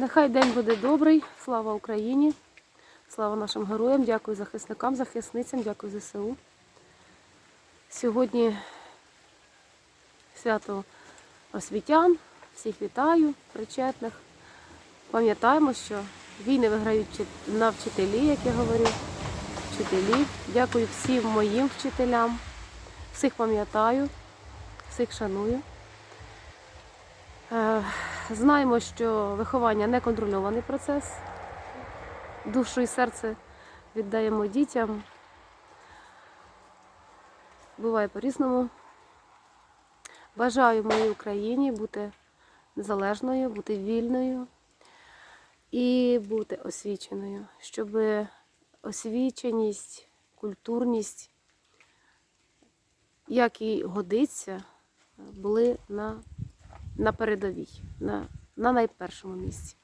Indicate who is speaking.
Speaker 1: Нехай день буде добрий. Слава Україні! Слава нашим героям! Дякую захисникам, захисницям, дякую ЗСУ. Сьогодні свято освітян. Всіх вітаю, причетних. Пам'ятаємо, що війни виграють на вчителі, як я говорю. Вчителі. Дякую всім моїм вчителям. Всіх пам'ятаю, всіх шаную. Знаємо, що виховання не контрольований процес. Душу і серце віддаємо дітям. Буває по-різному. Бажаю моїй Україні бути незалежною, бути вільною і бути освіченою, щоб освіченість, культурність, як і годиться, були на, на передовій, на, на найпершому місці.